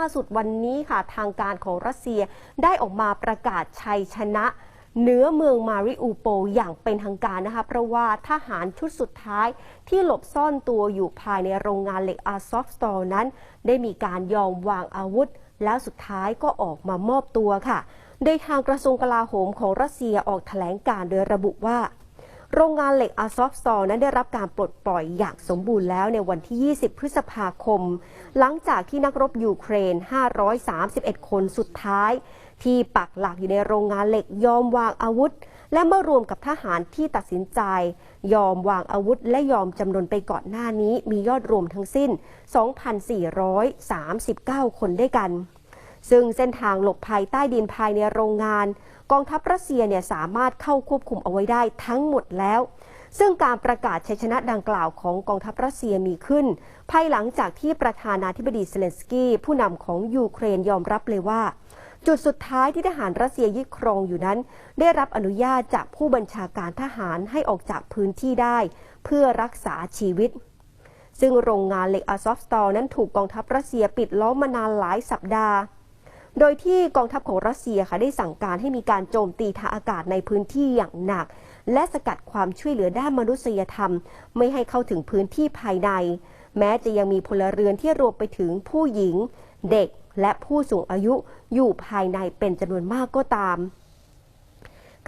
ล่าสุดวันนี้ค่ะทางการของรัสเซียได้ออกมาประกาศชัยชนะเหนือเมืองมาริอูโปอย่างเป็นทางการนะคะเพราะว่าทหารชุดสุดท้ายที่หลบซ่อนตัวอยู่ภายในโรงงานเหล็กอาซอฟสตอร์นั้น ได้มีการยอมวางอาวุธ แล้วสุดท้ายก็ออกมามอบตัวค่ะ โดยทางกระทรวงกลาโหมของรัสเซียออกแถลงการโดยระบุว่า โรงงานเหล็กอาซอฟซอนั้นได้รับการปลดปล่อยอย่างสมบูรณ์แล้วในวันที่ 20 พฤษภาคม หลังจากที่นักรบยูเครน 531 คนสุดท้าย ที่ปักหลักอยู่ในโรงงานเหล็กยอมวางอาวุธ และเมื่อรวมกับทหารที่ตัดสินใจ ยอมวางอาวุธและยอมจำนนไปก่อนหน้านี้มียอดรวมทั้งสิ้น 2,439 คนด้วยกัน ซึ่งเส้นทางหลบภัยใต้ดินภายในโรงงาน กองทัพรัสเซียเนี่ยสามารถเข้าควบคุมเอาไว้ได้ทั้งหมดแล้ว ซึ่งการประกาศชัยชนะดังกล่าวของกองทัพรัสเซียมีขึ้น ภายหลังจากที่ประธานาธิบดีเซเลนสกี้ผู้นำของยูเครนยอมรับเลยว่าจุดสุดท้ายที่ทหารรัสเซียยึดครองอยู่นั้น ได้รับอนุญาตจากผู้บัญชาการทหารให้ออกจากพื้นที่ได้ เพื่อรักษาชีวิต ซึ่งโรงงานเหล็กอาซอฟสตอร์นั้นถูกกองทัพรัสเซียปิดล้อมมานานหลายสัปดาห์ โดยที่กองทัพของรัสเซียค่ะได้สั่งการให้มีการโจมตีทางอากาศในพื้นที่อย่างหนัก และสกัดความช่วยเหลือด้านมนุษยธรรม ไม่ให้เข้าถึงพื้นที่ภายใน แม้จะยังมีพลเรือนที่รวมไปถึงผู้หญิง เด็กและผู้สูงอายุอยู่ภายในเป็นจำนวนมากก็ตาม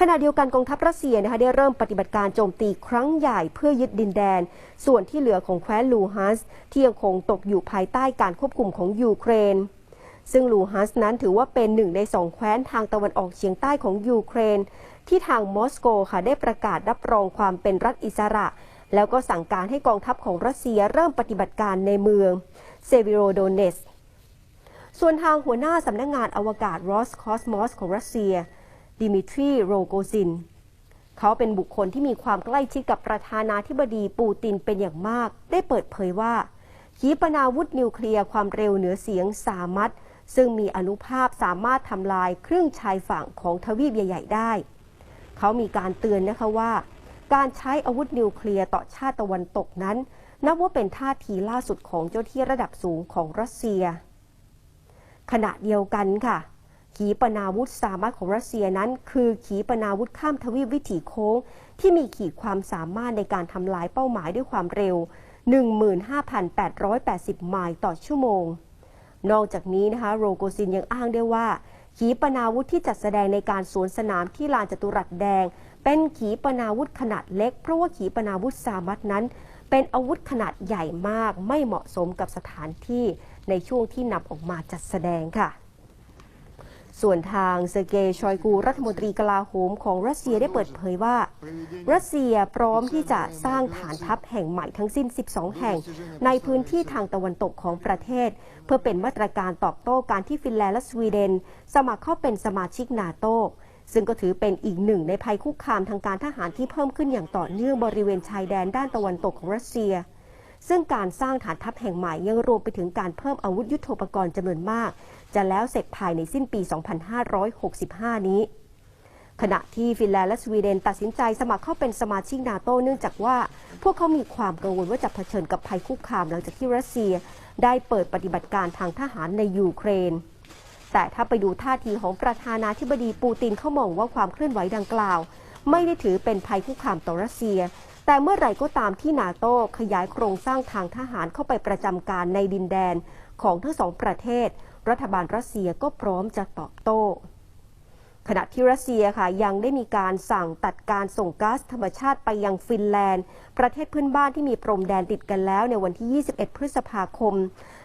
ขณะเดียวกันกองทัพรัสเซียนะคะได้เริ่มปฏิบัติการโจมตีครั้งใหญ่เพื่อยึดดินแดน ส่วนที่เหลือของแคว้นลูฮันส์ที่ยังคงตกอยู่ภายใต้การควบคุมของยูเครน ซึ่งลูฮัสนั้นถือว่าเป็นหนึ่งในสองแคว้นทางตะวันออกเฉียงใต้ของยูเครน ที่ทางมอสโกค่ะได้ประกาศรับรองความเป็นรัฐอิสระ แล้วก็สั่งการให้กองทัพของรัสเซียเริ่มปฏิบัติการในเมืองเซวิโรโดเนส ส่วนทางหัวหน้าสำนักงงานอวกาศรอสคอสมอสของรัสเซีย ดิมิทรีโรโกซิน เขาเป็นบุคคลที่มีความใกล้ชิดกับประธานาธิบดีปูตินเป็นอย่างมาก ได้เปิดเผยว่าขีปนาวุธนิวเคลียร์ความเร็วเหนือเสียงสามัต ซึ่งมีอนุภาพสามารถทำลายเครื่องชายฝั่งของทวีปใหญ่ ๆ ได้ เขามีการเตือนนะคะว่า การใช้อาวุธนิวเคลียร์ต่อชาติตะวันตกนั้น นับว่าเป็นท่าทีล่าสุดของเจ้าที่ระดับสูงของรัสเซีย ขณะเดียวกันค่ะ ขีปนาวุธสามารถของรัสเซียนั้น คือขีปนาวุธข้ามทวีปวิถีโค้ง ที่มีขีดความสามารถในการทำลายเป้าหมายด้วยความเร็ว 15,880 ไมล์ต่อชั่วโมง นอกจากนี้นะคะโรโกซินยังอ้างได้ว่า ขีปนาวุธที่จัดแสดงในการสวนสนามที่ลานจตุรัสแดง เป็นขีปนาวุธขนาดเล็ก เพราะว่าขีปนาวุธสามัตนั้น เป็นอาวุธขนาดใหญ่มากไม่เหมาะสมกับสถานที่ในช่วงที่นำออกมาจัดแสดงค่ะ ส่วนทางเซอร์เกย์ชอยกูรัฐมนตรีกลาโหมของรัสเซียได้เปิดเผยว่า รัสเซียพร้อมที่จะสร้างฐานทัพแห่งใหม่ทั้งสิ้น 12 แห่ง ในพื้นที่ทางตะวันตกของประเทศ เพื่อเป็นมาตรการตอบโต้การที่ฟินแลนด์และสวีเดน สมัครเข้าเป็นสมาชิกนาโตซึ่งก็ถือเป็นอีกหนึ่งในภัยคุกคามทางการทหารที่เพิ่มขึ้นอย่างต่อเนื่องบริเวณชายแดนด้านตะวันตกของรัสเซีย ซึ่งการสร้างฐานทัพแห่งใหม่ยังรวมไปถึงการเพิ่มอาวุธยุโทโธปกรณ์จำนวนมาก จะแล้วเสร็จภายในสิ้นปี 2565 นี้ ขณะที่ฟินแลนด์และสวีเดนตัดสินใจสมัครเข้าเป็นสมาชิกนาโตเนื่องจากว่าพวกเขามีความกังวลว่าจะเผชิญกับภัยคุกคามหลังจากที่รัสเซียได้เปิดปฏิบัติการทางทหารในยูเครน แต่ถ้าไปดูท่าทีของประธานาธิบดีปูตินเขามองว่าความเคลื่อนไหวดังกล่าว ไม่ได้ถือเป็นภัยคุกคามต่อรัสเซีย แต่เมื่อไหร่ก็ตามที่นาโต้ขยายโครงสร้างทางทหารเข้าไปประจำการในดินแดนของทั้งสองประเทศ รัฐบาลรัสเซียก็พร้อมจะตอบโต้ ขณะที่รัสเซียค่ะยังได้มีการสั่งตัดการส่งก๊าซธรรมชาติไปยังฟินแลนด์ ประเทศเพื่อนบ้านที่มีพรมแดนติดกันแล้วในวันที่ 21 พฤษภาคม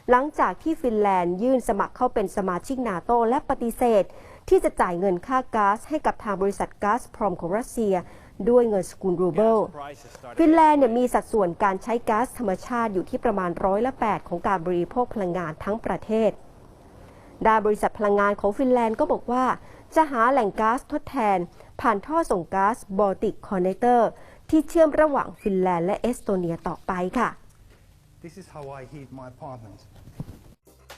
หลังจากที่ฟินแลนด์ยื่นสมัครเข้าเป็นสมาชิกนาโตและปฏิเสธ ที่จะจ่ายเงินค่าก๊าซให้กับทางบริษัทก๊าซพรอมของรัสเซีย ด้วยเงินสกุลรูเบิลฟินแลนด์เนี่ยมีสัดส่วนการใช้ก๊าซธรรมชาติอยู่ที่ประมาณร้อยละ 8 ของการบริโภคพลังงานทั้งประเทศด้านบริษัทพลังงานของฟินแลนด์ก็บอกว่า จะหาแหล่งก๊าซทดแทน ผ่านท่อส่งก๊าซบอลติกคอนเนเตอร์ที่เชื่อมระหว่างฟินแลนด์และเอสโตเนียต่อไปค่ะ This is how I heat my apartment.